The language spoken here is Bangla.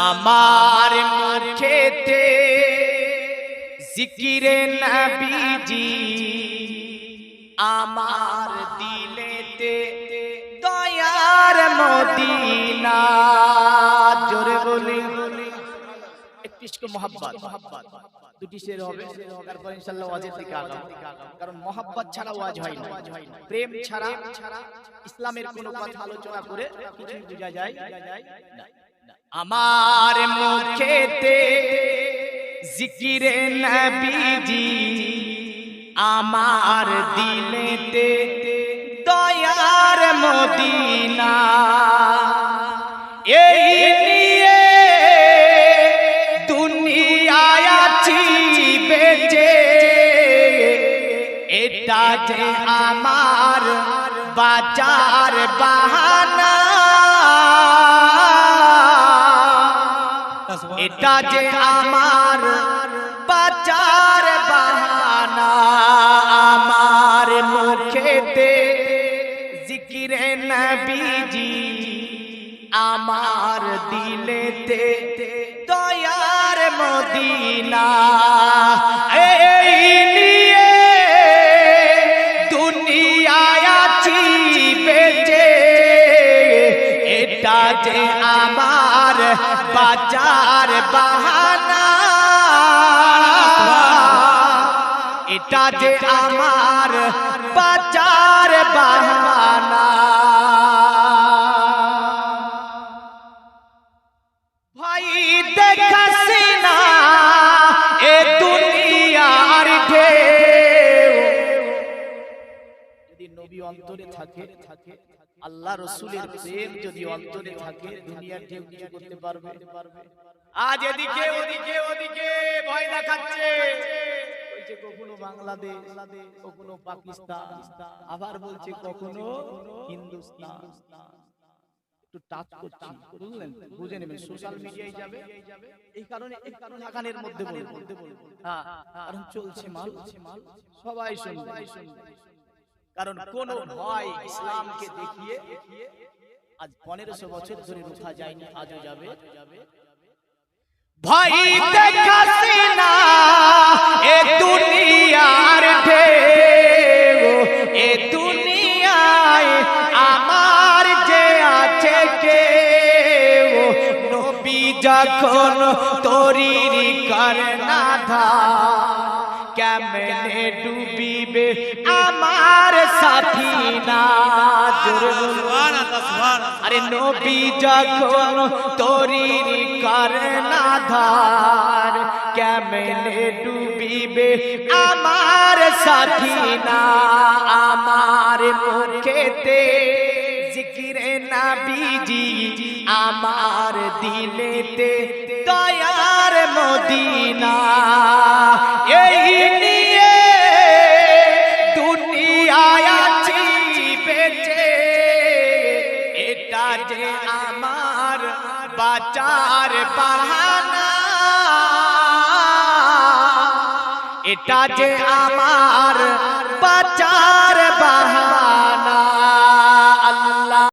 আমার মুখেতে জিকিরে নবীজি, আমার দিলেতে দয়ার মদিনা। জোরে বলি। একটু মোহাব্বত। দুটি শের হবে। তারপর ওয়াজের দিকে আগাবো। কারণ ছাড়া ওয়াজ হয় না। প্রেম ছাড়া ইসলামের কোনো কথা আলোচনা করে কিছুই বোঝা যায় না। আমার মুখেতে জিকিরে নবীজি আমার দিলেতে দয়ার মদিনা। এই নিয়ে দুনিয়ায় আছি বেঁচে। এটা যে আমার বাজার বাহানা। এটা যে আমার বাজার বাহানা আমার মুখেতে জিকিরে নবীজি আমার দিলেতে দয়ার মদিনা। এই আমার বাজার বাহানা। এটা যে আমার বাজার বাহানা। ভাই থাকে থাকে আল্লাহ রসুলের প্রেম যদি অন্তরে থাকে দুনিয়ার ঢেউ কিছু করতে পারবে আজ এদিকে ওদিকে ওদিকে ভয় দেখাচ্ছে। কখনো বাংলাদেশ কখনো পাকিস্তান আবার বলছে কখনো হিন্দুস্তান। একটু টাচ করছি বুঝলেন? বুঝে নেবেন সোশ্যাল মিডিয়ায় যাবে। এই কারণে এই কারণে লাগানের মধ্যে বলব। কারণ চলছে মাল। সবাই শুনবে। কারণ কোন ভয় ইসলামকে দেখিয়ে আজ পনেরোশো বছর ধরে রুখা যায়নি আজও যাবে। ভয় দেখাসি না এ দুনিয়ার ঢেউ এ দুনিয়ায় আমার যে আছে কেউ নবী যখন তরির করনা ধা কেমনে ডুবিবে আমার সাথীনা? আরে নবী যখন তরির করনা ধার কেমনে ডুবিবে আমার সাথীনা? আমার মুখেতে জিকিরে নাবিজি আমার দিলেতে দয়ার মদিনা। যে আমার বাঁচার পাহানা এটা যে আমার বাঁচার বাহানা।